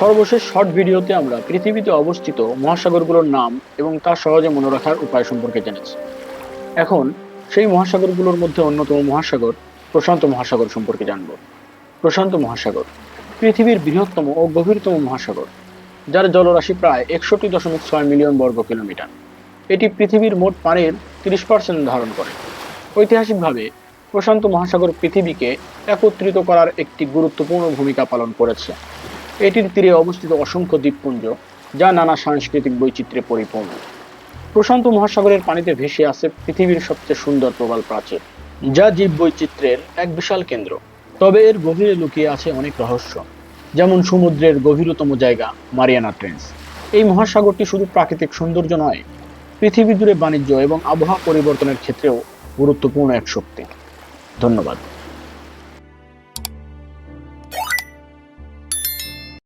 সর্বশেষ শর্ট ভিডিওতে আমরা পৃথিবীতে অবস্থিত মহাসাগরগুলোর নাম এবং তা সহজে মনে রাখার উপায় সম্পর্কে জেনেছি। এখন সেই মহাসাগরগুলোর মধ্যে অন্যতম মহাসাগর প্রশান্ত মহাসাগর সম্পর্কে জানব। প্রশান্ত মহাসাগর পৃথিবীর বৃহত্তম ও গভীরতম মহাসাগর, যার জলরাশি প্রায় একষট্টি দশমিক ছয় মিলিয়ন বর্গ কিলোমিটার। এটি পৃথিবীর মোট পানির তিরিশ পার্সেন্ট ধারণ করে। ঐতিহাসিকভাবে প্রশান্ত মহাসাগর পৃথিবীকে একত্রিত করার একটি গুরুত্বপূর্ণ ভূমিকা পালন করেছে। এটির তীরে অবস্থিত অসংখ্য দ্বীপপুঞ্জ, যা নানা সাংস্কৃতিক বৈচিত্র্যে পরিপূর্ণ। প্রশান্ত মহাসাগরের পানিতে ভেসে আছে পৃথিবীর সবচেয়ে সুন্দর প্রবাল প্রাচীর, যা জীব বৈচিত্র্যের এক বিশাল কেন্দ্র। তবে এর গভীরে লুকিয়ে আছে অনেক রহস্য, যেমন সমুদ্রের গভীরতম জায়গা, মারিয়ানা ট্রেন্স। এই মহাসাগরটি শুধু প্রাকৃতিক সৌন্দর্য নয়, পৃথিবী জুড়ে বাণিজ্য এবং আবহাওয়া পরিবর্তনের ক্ষেত্রেও গুরুত্বপূর্ণ এক শক্তি। ধন্যবাদ।